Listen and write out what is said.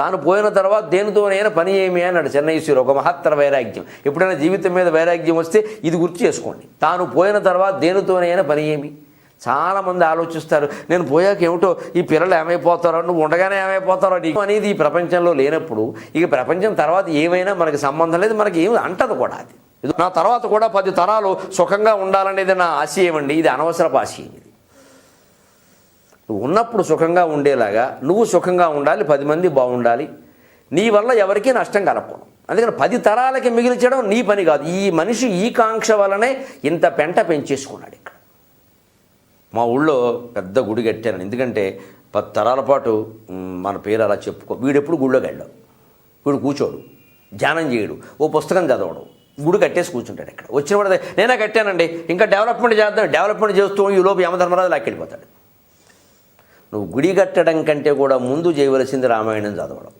తాను పోయిన తర్వాత దేనితోనైనా పని ఏమి అన్నాడు చెన్నైశ్వరు ఒక మహత్తర వైరాగ్యం. ఎప్పుడైనా జీవితం మీద వైరాగ్యం వస్తే ఇది గుర్తు చేసుకోండి. తాను పోయిన తర్వాత దేనితోనైనా పని ఏమి? చాలామంది ఆలోచిస్తారు. నేను పోయాక ఏమిటో? ఈ పిల్లలు ఏమైపోతారో? నువ్వు ఉండగానే ఏమైపోతారో? నీకు అనేది ఈ ప్రపంచంలో లేనప్పుడు ఇక ప్రపంచం తర్వాత ఏమైనా మనకి సంబంధం లేదు మనకి ఏమి అంటది కూడా అది. నా తర్వాత కూడా పది తరాలు సుఖంగా ఉండాలనేది నా ఆశయం అండి ఇది అనవసరపు ఆశయం నువ్వు ఉన్నప్పుడు సుఖంగా ఉండేలాగా నువ్వు సుఖంగా ఉండాలి పది మంది బాగుండాలి. నీ వల్ల ఎవరికీ నష్టం కలగకూడదు. అందుకని పది తరాలకి మిగిలించడం నీ పని కాదు. ఈ మనిషి ఈ కాంక్ష వలనే ఇంత పెంట పెంచేసుకున్నాడు ఇక్కడ. మా ఊళ్ళో పెద్ద గుడి కట్టాను ఎందుకంటే పది తరాల పాటు మన పేరు అలా చెప్పుకో. వీడెప్పుడు గుడిలోకి వెళ్ళాడు. వీడు కూర్చోడు. ధ్యానం చేయడు. ఓ పుస్తకం చదవడు. గుడి కట్టేసి కూర్చుంటాడు ఇక్కడ. వచ్చిన వాడు నేనే కట్టానండి. ఇంకా డెవలప్మెంట్ చేద్దాం. డెవలప్మెంట్ చేస్తూ ఈ లోపు యమధర్మరాజు లాక్కెళ్ళిపోతాడు. నువ్వు గుడి కట్టడం కంటే కూడా ముందు చేయవలసింది రామాయణం చదవడం.